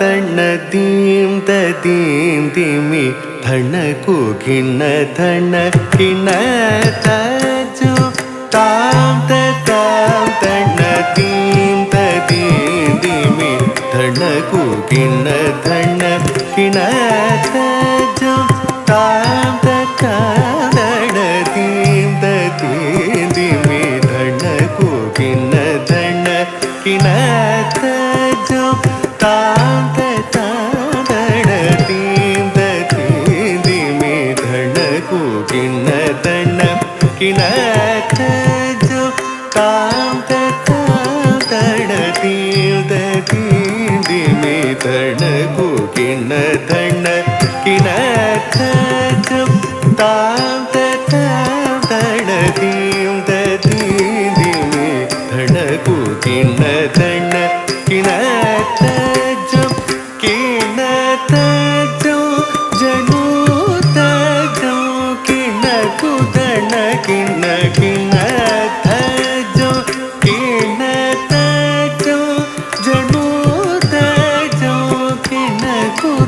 തണ്ണതീം തദീം തിമി ധണ കുകിണ ധണ കിണ തജു താം താം തണ്ണതീം തദീം തിമി ധണ കുകിണ ധണ കിണ തജു താം താം തണ്ണതീം തദീം തിമി ധണ കുകിണ ധണ കിണ தண குகிண தண கிண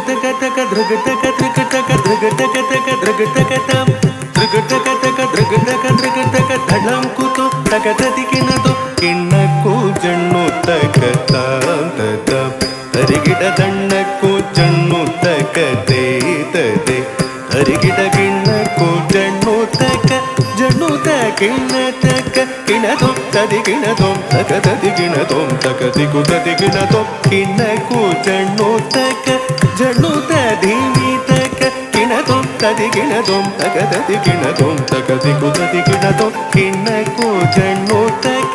ध्रुग तक ध्रुग तक ध्रुग तक ध्रुग तक तक ध्रुग तक तम ध्रुग तक तक ध्रुग तक ध्रुग तक धड़म कुतो तक तति किनतो किन्नकु जन्नु तक तम तम तरिगिड दण्णकु जन्नु तक ते तते तरिगिड किन्नकु जन्नु तक जन्नु तक किन्न तक किनतो तति किनतो तक तति किनतो तक तिकु तति किनतो किन्नकु जन्नु तक தகதி கிணதும் தகததி கிணதும் தகதி குததி கிணதும் கிணக்கு ஜண்ணூத்தக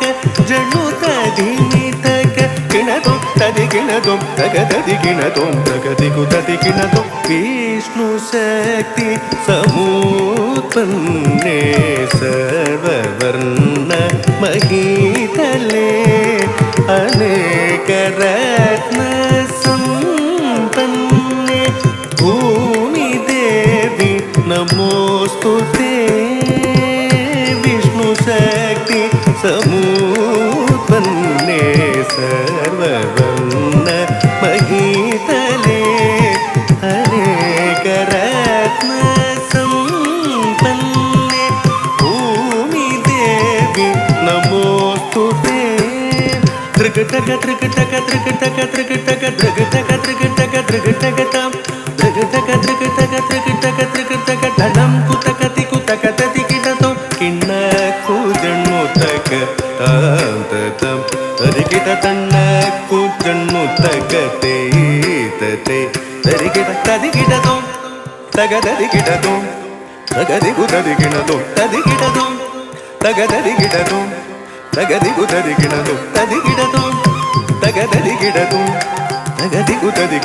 ஜண்ணூத்ததி நீத்தக கிணதும் ததி கிணதும் தகததி கிணதும் தகதி குததி கிணதும் விஷ்ணு சக்தி स्तुते विष्णुशक्ति समूत्पन्ने सर्ववन्न महीतले हरेकरत्न सम्पन्ने भूमिदेवि नमोऽस्तु ते त्रिकटक त्रिकटक त्रिकटक त्रिकटक त्रिकटक त्रिकटक त्रिकटकताम् ത്രികടക കുതകതി കുതകതതി കുതക തതി കിടതോ കിണ്ണ കൂജണ്ണു താന്തതം തരികിട തണ്ണ കൂജണ്ണു തേ തരികിട തതി കിടതോ തക കിടതോ തകതി കുതതി കിണതോ തതി തകതി കുതതി കിടതോ തതി തകതി കുതതി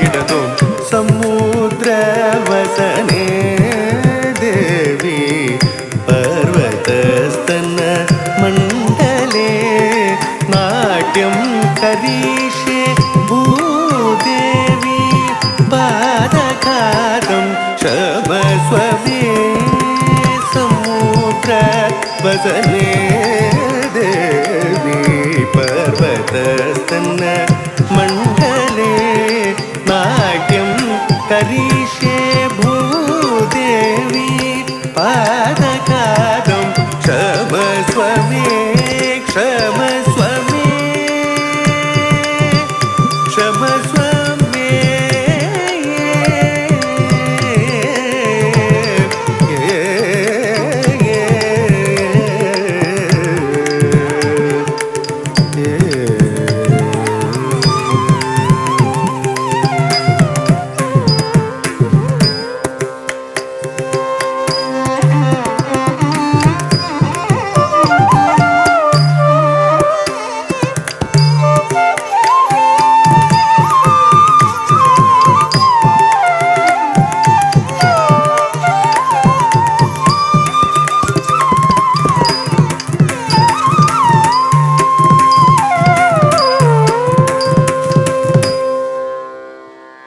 സമുദ്രവസനേ വസനേ ദേവി പർവതസ്തന മണ്ഡലേ നാട്യം കരീഷേ ഭൂദേവി പാദകാദം ശമസ്വമേ